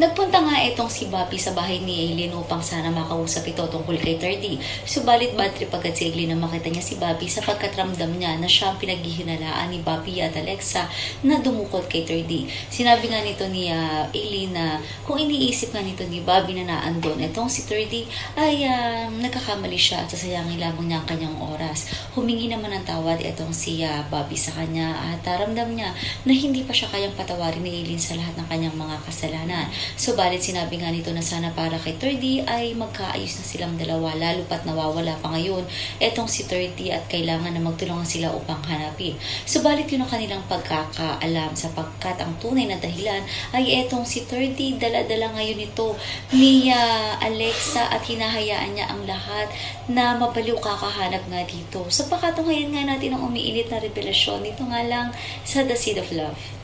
Nagpunta nga itong si Bobby sa bahay ni Aileen upang sana makausap ito tungkol kay 30. Subalit bad trip agad si Aileen na makita niya si Bobby sapagkat ramdam niya na siya ang pinaghihinalaan ni Bobby at Alexa na dumukot kay 30. Sinabi nga nito ni ah, Aileen na kung iniisip nga nito ni Bobby na naandun itong si 30 ay ah, nagkakamali siya at sasayangin lamang niya ang kanyang oras. Humingi naman ng tawad itong si ah, Bobby sa kanya at ah, ramdam niya na hindi pa siya kayang patawarin ni Aileen sa lahat ng kanyang mga kasalanan. Subalit sinabi nga nito na sana para kay 30 ay magkaayos na silang dalawa lalo pat nawawala pa ngayon etong si 30 at kailangan na magtulungan sila upang hanapin. Subalit yun ang kanilang pagkakaalam sapagkat ang tunay na dahilan ay etong si 30 dala-dala ngayon ito ni ah, Alexa at hinahayaan niya ang lahat na mabaliw kakahanap nga dito. Sapagkat ngayon nga natin ang umiinit na revelasyon dito nga lang sa The Seed of Love.